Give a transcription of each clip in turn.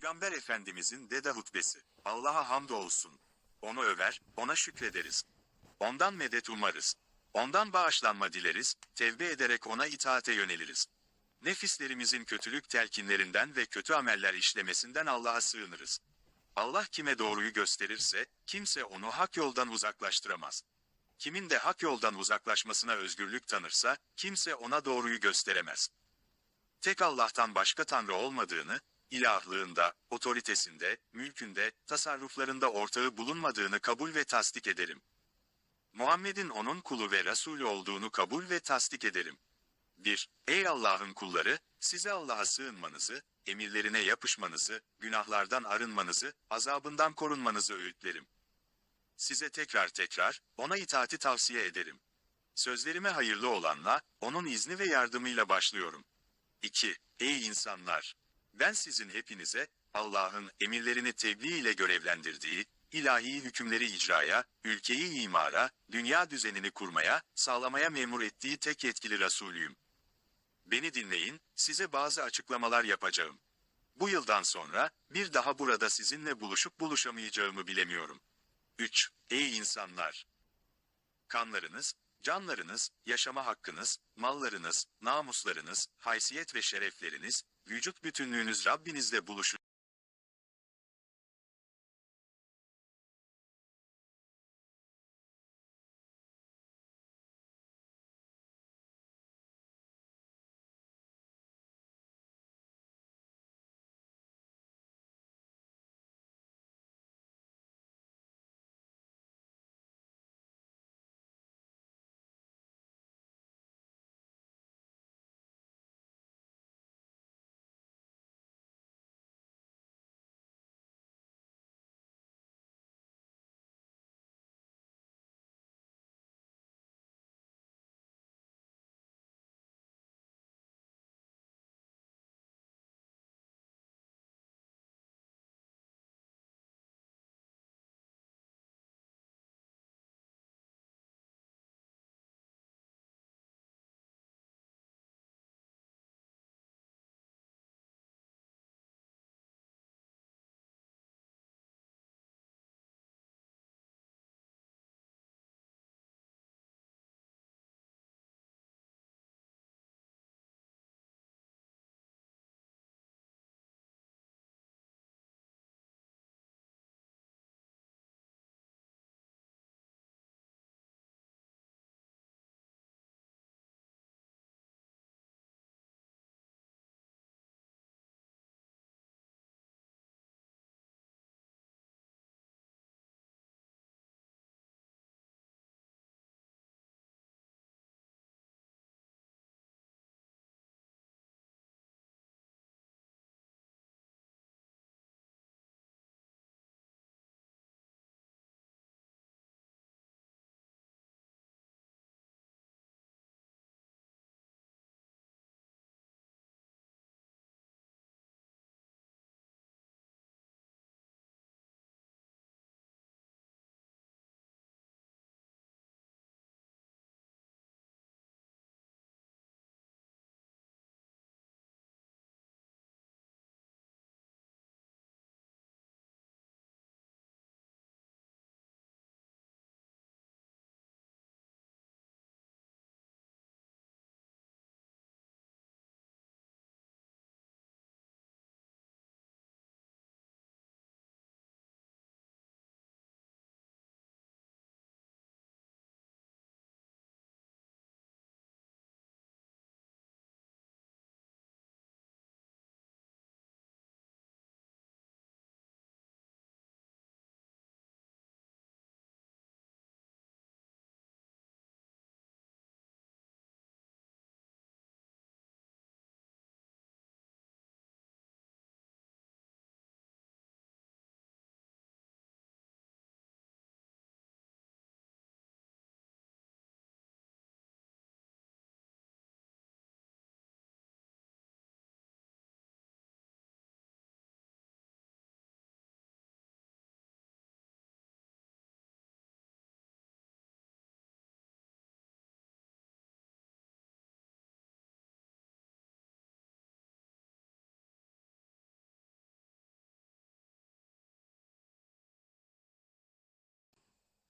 Peygamber Efendimizin dede hutbesi. Allah'a hamdolsun. Onu över, ona şükrederiz. Ondan medet umarız. Ondan bağışlanma dileriz, tevbe ederek ona itaate yöneliriz. Nefislerimizin kötülük telkinlerinden ve kötü ameller işlemesinden Allah'a sığınırız. Allah kime doğruyu gösterirse, kimse onu hak yoldan uzaklaştıramaz. Kimin de hak yoldan uzaklaşmasına özgürlük tanırsa, kimse ona doğruyu gösteremez. Tek Allah'tan başka Tanrı olmadığını, ilahlığında, otoritesinde, mülkünde, tasarruflarında ortağı bulunmadığını kabul ve tasdik ederim. Muhammed'in onun kulu ve Resulü olduğunu kabul ve tasdik ederim. 1. Ey Allah'ın kulları, size Allah'a sığınmanızı, emirlerine yapışmanızı, günahlardan arınmanızı, azabından korunmanızı öğütlerim. Size tekrar tekrar, ona itaati tavsiye ederim. Sözlerime hayırlı olanla, onun izni ve yardımıyla başlıyorum. 2. Ey insanlar! Ben sizin hepinize, Allah'ın emirlerini tebliğ ile görevlendirdiği, ilahi hükümleri icraya, ülkeyi imara, dünya düzenini kurmaya, sağlamaya memur ettiği tek yetkili Resulüyüm. Beni dinleyin, size bazı açıklamalar yapacağım. Bu yıldan sonra, bir daha burada sizinle buluşup buluşamayacağımı bilemiyorum. 3. Ey insanlar! Kanlarınız, canlarınız, yaşama hakkınız, mallarınız, namuslarınız, haysiyet ve şerefleriniz, vücut bütünlüğünüz Rabbinizle buluşun.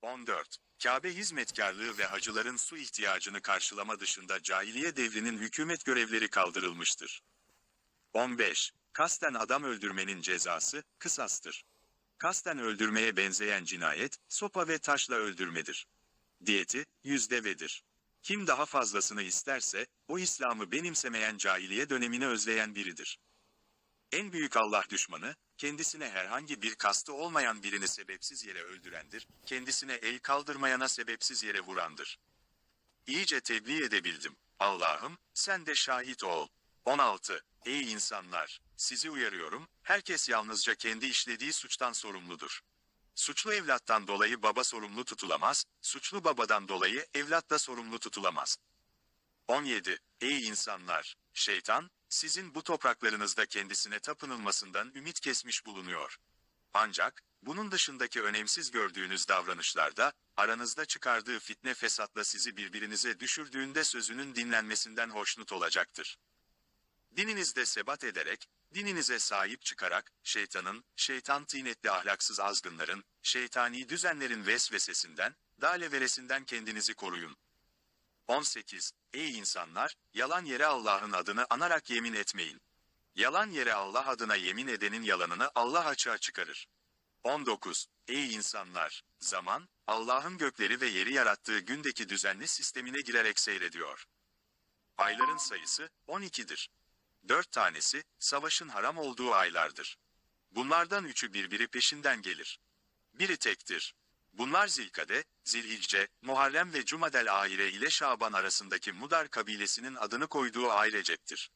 14. Kabe hizmetkarlığı ve hacıların su ihtiyacını karşılama dışında cahiliye devrinin hükümet görevleri kaldırılmıştır. 15. Kasten adam öldürmenin cezası, kısastır. Kasten öldürmeye benzeyen cinayet, sopa ve taşla öldürmedir. Diyeti, yüzdevedir. Kim daha fazlasını isterse, o İslam'ı benimsemeyen cahiliye dönemini özleyen biridir. En büyük Allah düşmanı, kendisine herhangi bir kastı olmayan birini sebepsiz yere öldürendir, kendisine el kaldırmayana sebepsiz yere vurandır. İyice tebliğ edebildim. Allah'ım, sen de şahit ol. 16. Ey insanlar! Sizi uyarıyorum, herkes yalnızca kendi işlediği suçtan sorumludur. Suçlu evlattan dolayı baba sorumlu tutulamaz, suçlu babadan dolayı evlat da sorumlu tutulamaz. 17. Ey insanlar! Şeytan, sizin bu topraklarınızda kendisine tapınılmasından ümit kesmiş bulunuyor. Ancak, bunun dışındaki önemsiz gördüğünüz davranışlarda, aranızda çıkardığı fitne fesatla sizi birbirinize düşürdüğünde sözünün dinlenmesinden hoşnut olacaktır. Dininizde sebat ederek, dininize sahip çıkarak, şeytanın, şeytan tinetli ahlaksız azgınların, şeytani düzenlerin vesvesesinden, daleveresinden kendinizi koruyun. 18. Ey insanlar, yalan yere Allah'ın adını anarak yemin etmeyin. Yalan yere Allah adına yemin edenin yalanını Allah açığa çıkarır. 19. Ey insanlar! Zaman, Allah'ın gökleri ve yeri yarattığı gündeki düzenli sistemine girerek seyrediyor. Ayların sayısı 12'dir. Dört tanesi, savaşın haram olduğu aylardır. Bunlardan üçü birbiri peşinden gelir. Biri tektir. Bunlar Zilkade, Zilhicce, Muharrem ve Cumadel Ahire ile Şaban arasındaki Mudar kabilesinin adını koyduğu ay Recep'tir.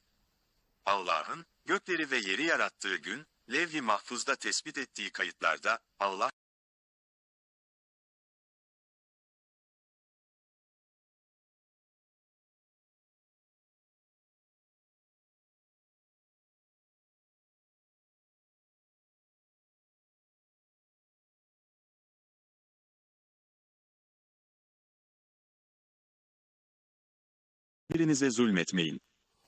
Allah'ın, gökleri ve yeri yarattığı gün, Levh-i Mahfuz'da tespit ettiği kayıtlarda, Allah, birinize zulmetmeyin.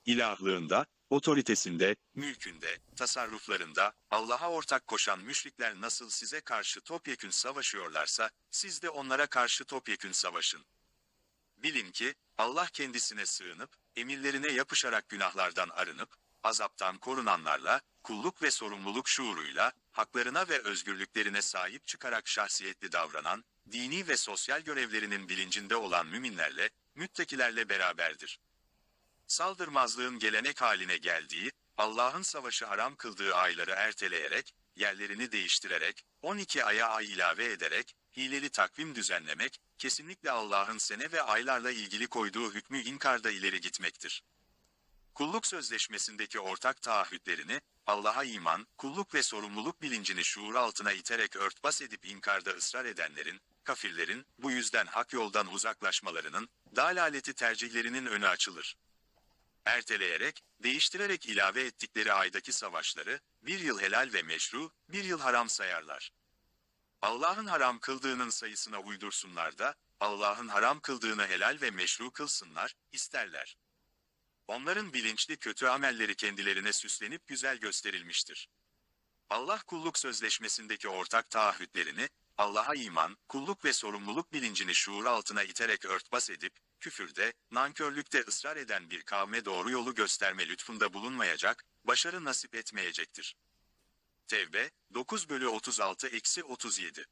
İlahlığında, otoritesinde, mülkünde, tasarruflarında, Allah'a ortak koşan müşrikler nasıl size karşı topyekün savaşıyorlarsa, siz de onlara karşı topyekün savaşın. Bilin ki, Allah kendisine sığınıp, emirlerine yapışarak günahlardan arınıp, azaptan korunanlarla, kulluk ve sorumluluk şuuruyla, haklarına ve özgürlüklerine sahip çıkarak şahsiyetli davranan, dini ve sosyal görevlerinin bilincinde olan müminlerle, müttakilerle beraberdir. Saldırmazlığın gelenek haline geldiği, Allah'ın savaşı haram kıldığı ayları erteleyerek, yerlerini değiştirerek, 12 aya ay ilave ederek, hileli takvim düzenlemek, kesinlikle Allah'ın sene ve aylarla ilgili koyduğu hükmü inkarda ileri gitmektir. Kulluk sözleşmesindeki ortak taahhütlerini, Allah'a iman, kulluk ve sorumluluk bilincini şuur altına iterek örtbas edip inkarda ısrar edenlerin, kafirlerin, bu yüzden hak yoldan uzaklaşmalarının, dalaleti tercihlerinin önü açılır. Erteleyerek, değiştirerek ilave ettikleri aydaki savaşları, bir yıl helal ve meşru, bir yıl haram sayarlar. Allah'ın haram kıldığının sayısına uydursunlar da, Allah'ın haram kıldığını helal ve meşru kılsınlar, isterler. Onların bilinçli kötü amelleri kendilerine süslenip güzel gösterilmiştir. Allah kulluk sözleşmesindeki ortak taahhütlerini, Allah'a iman, kulluk ve sorumluluk bilincini şuur altına iterek örtbas edip, küfürde, nankörlükte ısrar eden bir kavme doğru yolu gösterme lütfunda bulunmayacak, başarı nasip etmeyecektir. Tevbe, 9 bölü 36 eksi 37.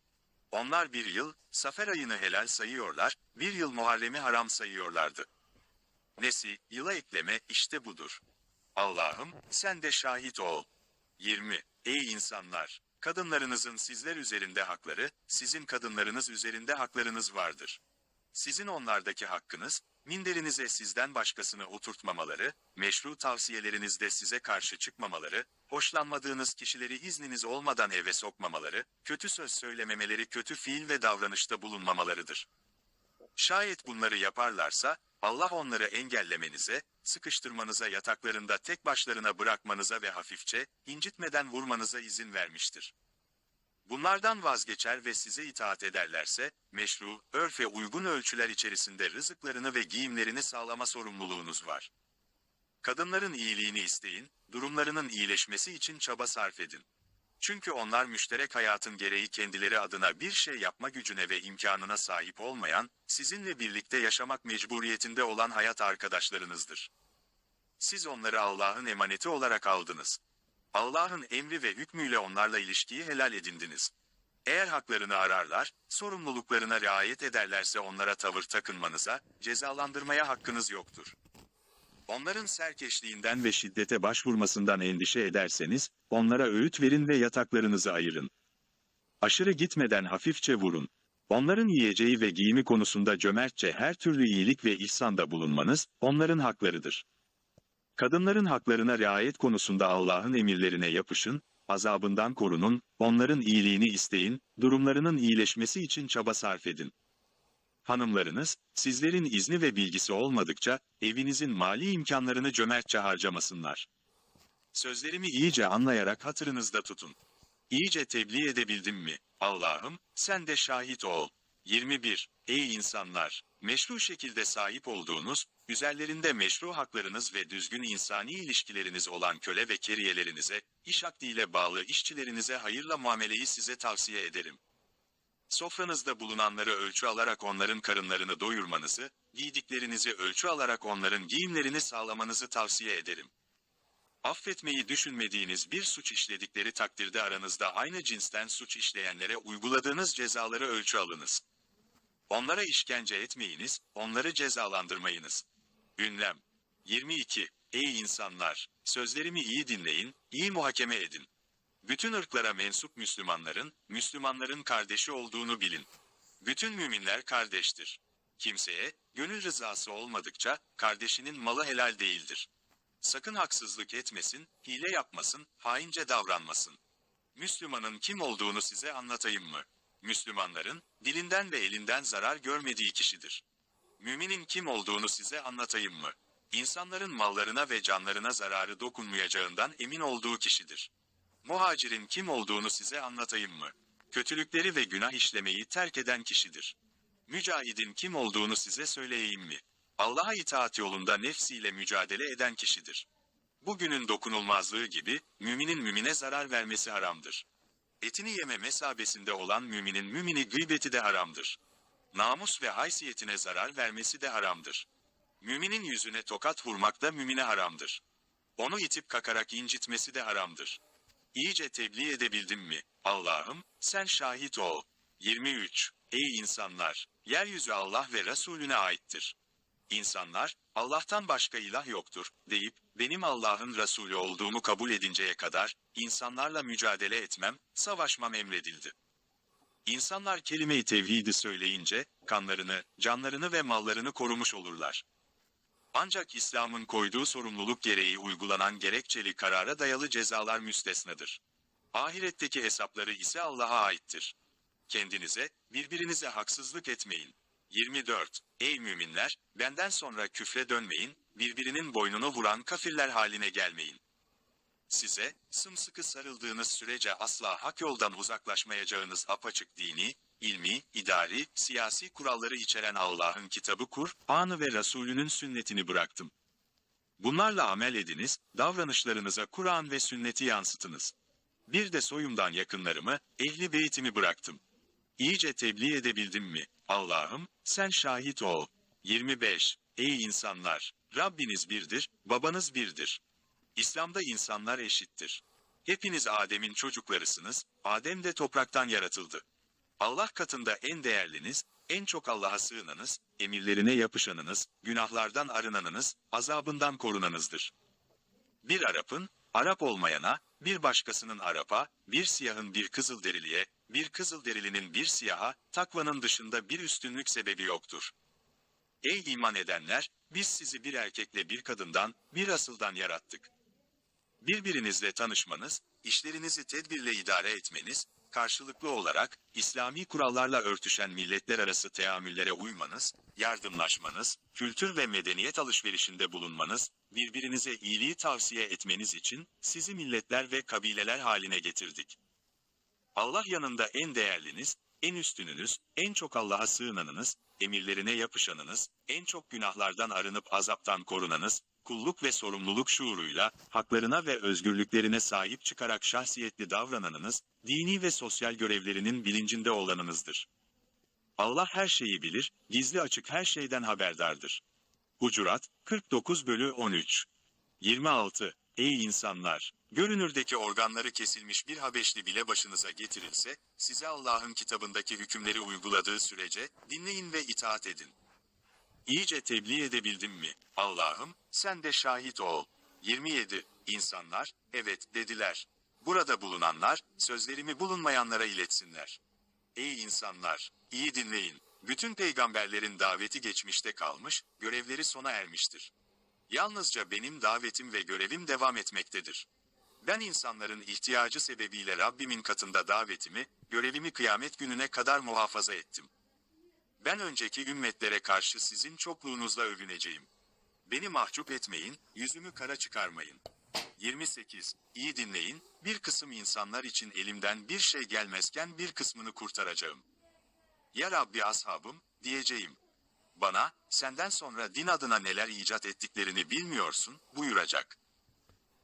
Onlar bir yıl, Safer ayını helal sayıyorlar, bir yıl Muharrem'i haram sayıyorlardı. Nesi, yıla ekleme, işte budur. Allah'ım, sen de şahit ol. 20. Ey insanlar! Kadınlarınızın sizler üzerinde hakları, sizin kadınlarınız üzerinde haklarınız vardır. Sizin onlardaki hakkınız, minderinize sizden başkasını oturtmamaları, meşru tavsiyelerinizde size karşı çıkmamaları, hoşlanmadığınız kişileri izniniz olmadan eve sokmamaları, kötü söz söylememeleri, kötü fiil ve davranışta bulunmamalarıdır. Şayet bunları yaparlarsa, Allah onları engellemenize, sıkıştırmanıza yataklarında tek başlarına bırakmanıza ve hafifçe, incitmeden vurmanıza izin vermiştir. Bunlardan vazgeçer ve size itaat ederlerse, meşru, örfe uygun ölçüler içerisinde rızıklarını ve giyimlerini sağlama sorumluluğunuz var. Kadınların iyiliğini isteyin, durumlarının iyileşmesi için çaba sarf edin. Çünkü onlar müşterek hayatın gereği kendileri adına bir şey yapma gücüne ve imkanına sahip olmayan, sizinle birlikte yaşamak mecburiyetinde olan hayat arkadaşlarınızdır. Siz onları Allah'ın emaneti olarak aldınız. Allah'ın emri ve hükmüyle onlarla ilişkiyi helal edindiniz. Eğer haklarını ararlar, sorumluluklarına riayet ederlerse onlara tavır takınmanıza, cezalandırmaya hakkınız yoktur. Onların serkeşliğinden ve şiddete başvurmasından endişe ederseniz, onlara öğüt verin ve yataklarınızı ayırın. Aşırı gitmeden hafifçe vurun. Onların yiyeceği ve giyimi konusunda cömertçe her türlü iyilik ve ihsanda bulunmanız, onların haklarıdır. Kadınların haklarına riayet konusunda Allah'ın emirlerine yapışın, azabından korunun, onların iyiliğini isteyin, durumlarının iyileşmesi için çaba sarf edin. Hanımlarınız, sizlerin izni ve bilgisi olmadıkça, evinizin mali imkanlarını cömertçe harcamasınlar. Sözlerimi iyice anlayarak hatırınızda tutun. İyice tebliğ edebildim mi? Allah'ım, sen de şahit ol. 21. Ey insanlar! Meşru şekilde sahip olduğunuz, üzerlerinde meşru haklarınız ve düzgün insani ilişkileriniz olan köle ve keriyelerinize, iş akdiyle bağlı işçilerinize hayırla muameleyi size tavsiye ederim. Sofranızda bulunanları ölçü alarak onların karınlarını doyurmanızı, giydiklerinizi ölçü alarak onların giyimlerini sağlamanızı tavsiye ederim. Affetmeyi düşünmediğiniz bir suç işledikleri takdirde aranızda aynı cinsten suç işleyenlere uyguladığınız cezaları ölçü alınız. Onlara işkence etmeyiniz, onları cezalandırmayınız. Ünlem 22. Ey insanlar! Sözlerimi iyi dinleyin, iyi muhakeme edin. Bütün ırklara mensup Müslümanların, Müslümanların kardeşi olduğunu bilin. Bütün müminler kardeştir. Kimseye, gönül rızası olmadıkça, kardeşinin malı helal değildir. Sakın haksızlık etmesin, hile yapmasın, haince davranmasın. Müslümanın kim olduğunu size anlatayım mı? Müslümanların, dilinden ve elinden zarar görmediği kişidir. Müminin kim olduğunu size anlatayım mı? İnsanların mallarına ve canlarına zararı dokunmayacağından emin olduğu kişidir. Muhacirin kim olduğunu size anlatayım mı? Kötülükleri ve günah işlemeyi terk eden kişidir. Mücahidin kim olduğunu size söyleyeyim mi? Allah'a itaat yolunda nefsiyle mücadele eden kişidir. Bugünün dokunulmazlığı gibi, müminin mümine zarar vermesi haramdır. Etini yeme mesabesinde olan müminin mümini gıybeti de haramdır. Namus ve haysiyetine zarar vermesi de haramdır. Müminin yüzüne tokat vurmak da mümine haramdır. Onu itip kakarak incitmesi de haramdır. İyice tebliğ edebildim mi? Allah'ım, sen şahit ol. 23. Ey insanlar! Yeryüzü Allah ve Resulüne aittir. İnsanlar, Allah'tan başka ilah yoktur, deyip, benim Allah'ın Resulü olduğumu kabul edinceye kadar, insanlarla mücadele etmem, savaşmam emredildi. İnsanlar kelime-i tevhidi söyleyince, kanlarını, canlarını ve mallarını korumuş olurlar. Ancak İslam'ın koyduğu sorumluluk gereği uygulanan gerekçeli karara dayalı cezalar müstesnadır. Ahiretteki hesapları ise Allah'a aittir. Kendinize, birbirinize haksızlık etmeyin. 24. Ey müminler, benden sonra küfre dönmeyin, birbirinin boynunu vuran kafirler haline gelmeyin. Size, sımsıkı sarıldığınız sürece asla hak yoldan uzaklaşmayacağınız apaçık dini, ilmi, idari, siyasi kuralları içeren Allah'ın kitabı kur, anı ve Resulünün sünnetini bıraktım. Bunlarla amel ediniz, davranışlarınıza Kur'an ve sünneti yansıtınız. Bir de soyumdan yakınlarımı, ehli beytimi bıraktım. İyice tebliğ edebildim mi? Allah'ım, sen şahit ol. 25. Ey insanlar! Rabbiniz birdir, babanız birdir. İslam'da insanlar eşittir. Hepiniz Adem'in çocuklarısınız, Adem de topraktan yaratıldı. Allah katında en değerliniz, en çok Allah'a sığınanız, emirlerine yapışanınız, günahlardan arınanınız, azabından korunanızdır. Bir Arap'ın, Arap olmayana, bir başkasının Arap'a, bir siyahın bir kızılderiliye, bir kızılderilinin bir siyaha, takvanın dışında bir üstünlük sebebi yoktur. Ey iman edenler, biz sizi bir erkekle bir kadından, bir asıldan yarattık. Birbirinizle tanışmanız, işlerinizi tedbirle idare etmeniz, karşılıklı olarak, İslami kurallarla örtüşen milletler arası teamüllere uymanız, yardımlaşmanız, kültür ve medeniyet alışverişinde bulunmanız, birbirinize iyiliği tavsiye etmeniz için, sizi milletler ve kabileler haline getirdik. Allah yanında en değerliniz, en üstününüz, en çok Allah'a sığınanınız, emirlerine yapışanınız, en çok günahlardan arınıp azaptan korunanız, kulluk ve sorumluluk şuuruyla, haklarına ve özgürlüklerine sahip çıkarak şahsiyetli davrananınız, dini ve sosyal görevlerinin bilincinde olanınızdır. Allah her şeyi bilir, gizli açık her şeyden haberdardır. Hucurat, 49 bölü 13 26. Ey insanlar! Görünürdeki organları kesilmiş bir Habeşli bile başınıza getirilse, size Allah'ın kitabındaki hükümleri uyguladığı sürece, dinleyin ve itaat edin. İyice tebliğ edebildim mi? Allah'ım, sen de şahit ol. 27. İnsanlar, evet dediler. Burada bulunanlar, sözlerimi bulunmayanlara iletsinler. Ey insanlar, iyi dinleyin. Bütün peygamberlerin daveti geçmişte kalmış, görevleri sona ermiştir. Yalnızca benim davetim ve görevim devam etmektedir. Ben insanların ihtiyacı sebebiyle Rabbimin katında davetimi, görevimi kıyamet gününe kadar muhafaza ettim. Ben önceki ümmetlere karşı sizin çokluğunuzla övüneceğim. Beni mahcup etmeyin, yüzümü kara çıkarmayın. 28. İyi dinleyin, bir kısım insanlar için elimden bir şey gelmezken bir kısmını kurtaracağım. Ya Rabbi ashabım, diyeceğim. Bana, senden sonra din adına neler icat ettiklerini bilmiyorsun, buyuracak.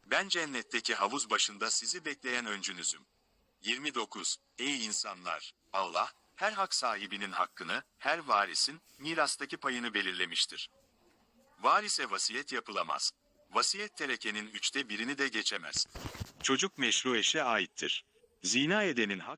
Ben cennetteki havuz başında sizi bekleyen öncünüzüm. 29. Ey insanlar! Allah, her hak sahibinin hakkını, her varisin, mirastaki payını belirlemiştir. Varise vasiyet yapılamaz. Vasiyet terekenin üçte birini de geçemez. Çocuk meşru eşe aittir. Zina edenin hak